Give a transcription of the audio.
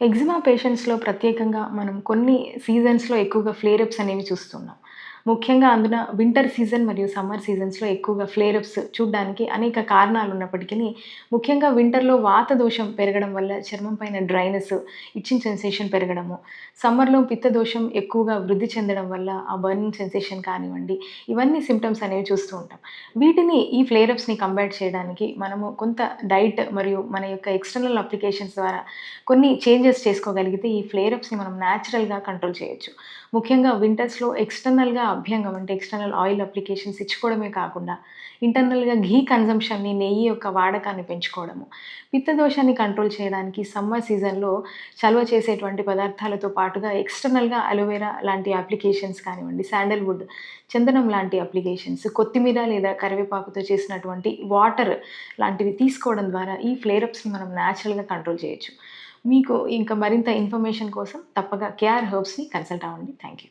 Eczema పేషెంట్స్లో ప్రత్యేకంగా మనం కొన్ని సీజన్స్లో ఎక్కువగా ఫ్లేరప్స్ అనేవి చూస్తున్నాం. ముఖ్యంగా అందున వింటర్ సీజన్ మరియు సమ్మర్ సీజన్స్లో ఎక్కువగా ఫ్లేరప్స్ చూడడానికి అనేక కారణాలు ఉన్నప్పటికీ ముఖ్యంగా వింటర్లో వాత దోషం పెరగడం వల్ల చర్మం పైన డ్రైనెస్ ఇచ్చిన సెన్సేషన్ పెరగడము సమ్మర్లో పిత్త దోషం ఎక్కువగా వృద్ధి చెందడం వల్ల ఆ బర్నింగ్ సెన్సేషన్ కానివ్వండి ఇవన్నీ సిమ్టమ్స్ అనేవి చూస్తూ ఉంటాం. వీటిని ఈ ఫ్లేరప్స్ని కంబైట్ చేయడానికి మనము కొంత డైట్ మరియు మన యొక్క ఎక్స్టర్నల్ అప్లికేషన్స్ ద్వారా కొన్ని చేంజెస్ చేసుకోగలిగితే ఈ ఫ్లేరప్స్ని మనం న్యాచురల్గా కంట్రోల్ చేయొచ్చు. ముఖ్యంగా వింటర్స్లో ఎక్స్టర్నల్గా అభ్యంగం అంటే ఎక్స్టర్నల్ ఆయిల్ అప్లికేషన్స్ ఇచ్చుకోవడమే కాకుండా ఇంటర్నల్గా ఘీ కన్జంప్షన్ని నెయ్యి యొక్క వాడకాన్ని పెంచుకోవడము. పిత్త దోషాన్ని కంట్రోల్ చేయడానికి సమ్మర్ సీజన్లో చలవ చేసేటువంటి పదార్థాలతో పాటుగా ఎక్స్టర్నల్గా అలోవెరా లాంటి అప్లికేషన్స్ కానివ్వండి శాండల్వుడ్ చందనం లాంటి అప్లికేషన్స్ కొత్తిమీర లేదా కరివేపాకుతో చేసినటువంటి వాటర్ లాంటివి తీసుకోవడం ద్వారా ఈ ఫ్లేరప్స్ని మనం న్యాచురల్గా కంట్రోల్ చేయొచ్చు. మీకు ఇంకా మరింత ఇన్ఫర్మేషన్ కోసం తప్పగా కేఆర్ హెర్బ్స్ని కన్సల్ట్ అవ్వండి. Thank you